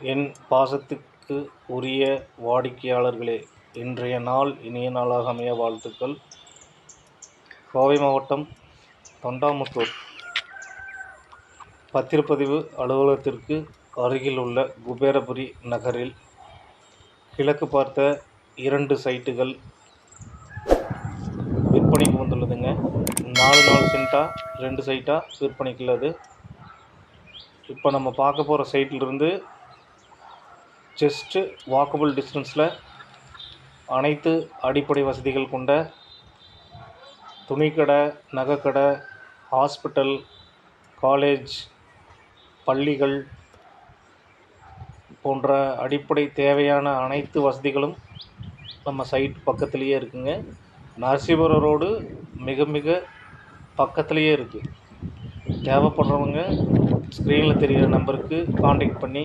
என் பாசத்துக்கு உரிய வாடிக்கையாளர்களே இன்றைய நாள் இனிய நாளாக அமைய வாழ்த்துக்கள். கோவை மாவட்டம் தொண்டாமுத்தூர். பத்திரப்பதிவு அலுவலகத்திற்கு அருகில் உள்ள குபேரபுரி நகரில் கிழக்கு பார்த்த இரண்டு சைட்டுகள் விற்பனைக்கு வந்துள்ளதுங்க. நாலு நாலு சென்ட்டாக ரெண்டு சைட்டாக விற்பனைக்கு உள்ளது. இப்போ நம்ம பார்க்க போகிற சைட்டிலிருந்து ஜஸ்ட்டு வாக்கபுள் டிஸ்டன்ஸில் அனைத்து அடிப்படை வசதிகள் கொண்ட துணிக்கடை நகைக்கடை ஹாஸ்பிட்டல் காலேஜ் பள்ளிகள் போன்ற அடிப்படை தேவையான அனைத்து வசதிகளும் நம்ம சைட் பக்கத்துலேயே இருக்குங்க. நரசிபுரம் ரோடு மிக மிக பக்கத்துலேயே இருக்குது தேவைப்படுறவங்க ஸ்க்ரீனில் தெரிகிற நம்பருக்கு காண்டாக்ட் பண்ணி